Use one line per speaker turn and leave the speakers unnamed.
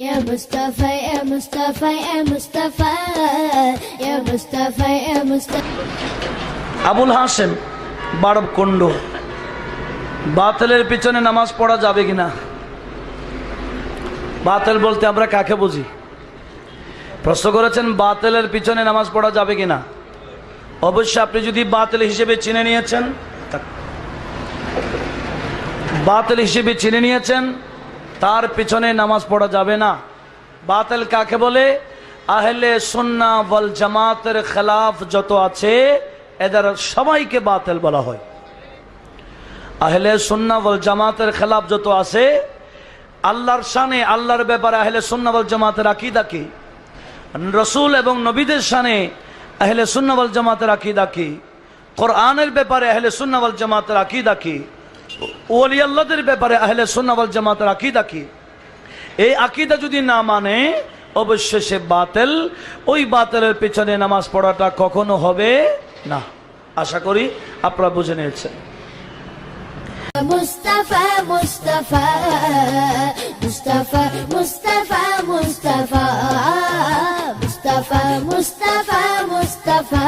يا مصطفى يا مصطفى يا مصطفى يا مصطفى يا مصطفى
আবুল হাসেম বারব কুণ্ড বাতেলের পিছনে নামাজ পড়া যাবে কিনা বাতেল বলতে আমরা কাকে বুঝি প্রশ্ন করেছেন বাতেলের পিছনে নামাজ পড়া যাবে কিনা অবশ্যই আপনি যদি বাতেল হিসেবে চিনে নিয়েছেন তা- বাতেল হিসেবে চিনে নিয়েছেন তার পিছনে নামাজ পড়া যাবে না। বাতেল কাকে বলে? আহলে সুন্না বল জামাতের খেলাফ যত আছে, এদের সবাইকে বাতেল বলা হয়। আহলে সুন্না বল জামাতের খেলাফ যত আছে, আল্লাহর শানে, আল্লাহর ব্যাপারে আহলে সুন্না বল জামাতের আকিদা কি? রসুল এবং নবীদের শানে আহলে সুন্না বল জামাতের আকিদা কি? কোরআনের ব্যাপারে আহলে সুন্না বল জামাতের আকিদা কি? ওলি ব্যাপারে আহলে সোনাওয়াল জামাতের আকিদা কি? এই আকিদা যদি না মানে অবশ্য সে বাতেল। ওই বাতেলের পেছনে নামাজ পড়াটা কখনো হবে না। আশা করি আপনারা বুঝে নিয়েছেন।
মুস্তাফা মুস্তাফা মুস্তাফা মুস্তাফা মুস্তাফা মুস্তাফা মুস্তাফা।